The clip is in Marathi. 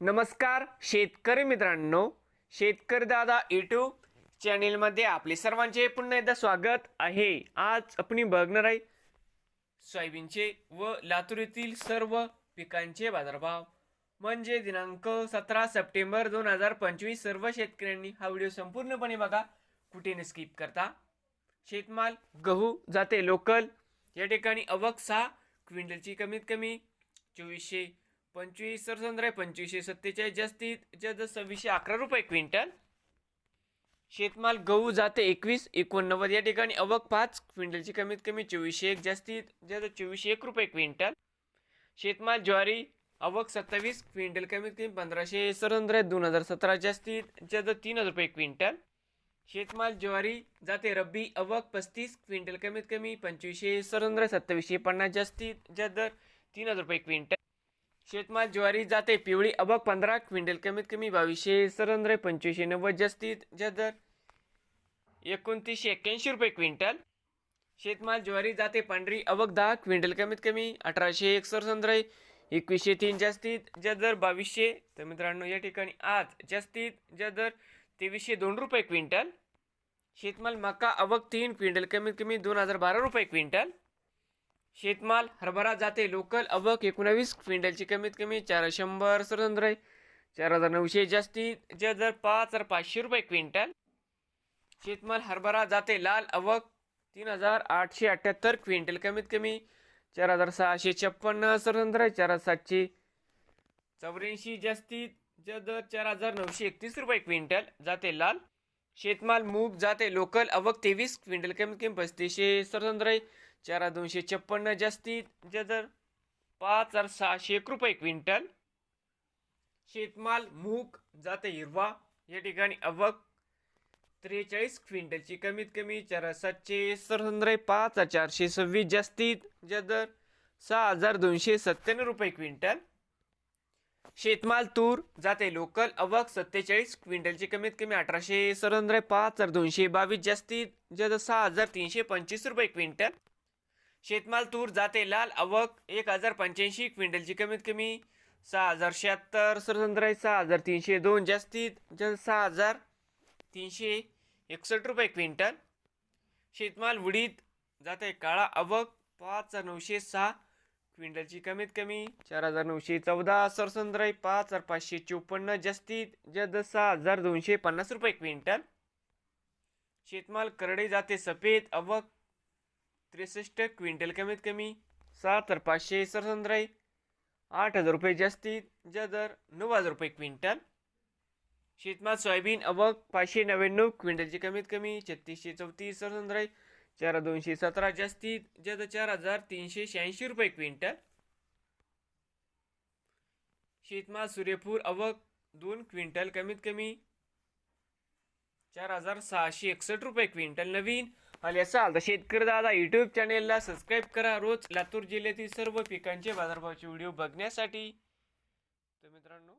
नमस्कार शेतकरी मित्रांनो. शेतकरी दादा यूट्यूब चॅनेलमध्ये आपले सर्वांचे पुन्हा एकदा स्वागत आहे. आज आपण बघणार आहे सोयाबीनचे व लातूर येथील सर्व पिकांचे बाजारभाव. म्हणजे दिनांक सतरा सप्टेंबर दोन हजार पंचवीस सर्व शेतकऱ्यांनी हा व्हिडिओ संपूर्णपणे बघा. कुठे न स्किप करता. शेतमाल गहू जाते लोकल या ठिकाणी अवक सहा क्विंटलची कमीत कमी चोवीसशे पंचवीस सरसंद्र आहे पंचवीसशे सत्तेचाळीस. जास्तीत जास्त सव्वीसशे अकरा रुपये क्विंटल. शेतमाल गहू जाते एकवीस एकोणनव्वद. या ठिकाणी अवक पाच क्विंटलची कमीत कमी चोवीसशे एक. जास्तीत जास्त चोवीसशे एक रुपये क्विंटल. शेतमाल ज्वारी अवक सत्तावीस क्विंटल कमीत कमी पंधराशे. सरंद्र दोन हजार सतरा. जास्तीत जास्त तीन हजार रुपये क्विंटल. शेतमाल ज्वारी जाते रब्बी अवक पस्तीस क्विंटल कमीत कमी पंचवीसशे. सरंद्र सत्तावीसशे पन्नास. जास्तीत जास्त दर तीन हजार रुपये क्विंटल. शेतमाल ज्वारी जाते पिवळी अबक पंधरा क्विंटल कमीत कमी बावीसशे सरंद्रे पंचवीसशे नव्वद जास्तीत जदर एकोणतीसशे एक्क्याऐंशी रुपये क्विंटल. शेतमाल ज्वारी जाते पांढरी अवक दहा क्विंटल कमीत कमी अठराशे एक सरसंद्र एकवीसशे तीन जास्तीत जदर बावीसशे. तर मित्रांनो या ठिकाणी आज जास्तीत जदर दर तेवीसशे दोन रुपये क्विंटल. शेतमाल मका अवक तीन क्विंटल कमीत कमी दोन हजार बारा रुपये क्विंटल. शेतमाल हरभरा जाते लोकल अवक एकोणावीस क्विंटलची कमीत कमी चार शंभर सरंद्र चार हजार नऊशे जास्तीत जास्त दर पाच हजार पाचशे रुपये क्विंटल. शेतमाल हरभरा जाते लाल अवक तीन हजार आठशे अठ्ठ्याहत्तर क्विंटल कमीत कमी चार हजार सहाशे छप्पन्न सरंद्र चार हजार सातशे चौऱ्याऐंशी जास्तीत जर दर चार हजार नऊशे एकतीस रुपये क्विंटल जाते लाल शेतमाल मूग जाते लोकल अवक तेवीस क्विंटल कमीत कमी पस्तीसशे सरंद्र चार दोनशे छप्पन्न जास्तीत जर पाच हजार सहाशे एक रुपये क्विंटल. शेतमाल मूग जाते हिरवा या ठिकाणी अवक त्रेचाळीस क्विंटलची कमीत कमी चार सातशे सरंद्र पाच हजार चारशे सव्वीस जास्तीत जदर सहा हजार दोनशे सत्त्याण्णव रुपये क्विंटल. शेतमाल तूर जाते लोकल अवक सत्तेचाळीस क्विंटलची कमीत कमी अठराशे सरंद्र पाच हजार दोनशे बावीस जास्तीत जास्त सहा हजार तीनशे पंचवीस रुपये क्विंटल. शेतमाल तूर जाते लाल अवक एक हजार पंच्याऐंशी क्विंटलची कमीत कमी सहा हजार शहात्तर सरसंद्र सहा हजार तीनशे दोन जास्तीत जास्त सहा हजार तीनशे एकसष्ट रुपये क्विंटल. शेतमाल उडीद जाते काळा अवक पाच हजार नऊशे सहा क्विंटलची कमीत कमी चार हजार नऊशे चौदा सरसंद्राई पाच हजार पाचशे चोपन्न जास्तीत जद सहा हजार दोनशे पन्नास रुपये क्विंटल. शेतमाल करडे जाते सफेद अवक त्रेसष्ट क्विंटल कमीत कमी सात हजार पाचशे सरसंद्राई आठ हजार रुपये जास्तीत जदर दर नऊ हजार रुपये क्विंटल. शेतमाल सोयाबीन अवक पाचशे नव्याण्णव क्विंटलची कमीत कमी छत्तीसशे चौतीस सरसंद्राई चार दोनशे सतरा जास्तीत जास्त चार हजार तीनशे शहाऐंशी रुपये क्विंटल. शेतमाल सूर्यफूल अवक दोन क्विंटल कमीत कमी चार हजार सहाशे एकसष्ट रुपये क्विंटल नवीन. आले असाल तर शेतकरी दादा यूट्यूब चॅनेलला सबस्क्राईब करा. रोज लातूर जिल्ह्यातील सर्व पिकांचे बाजारभावाचे व्हिडिओ बघण्यासाठी. तर मित्रांनो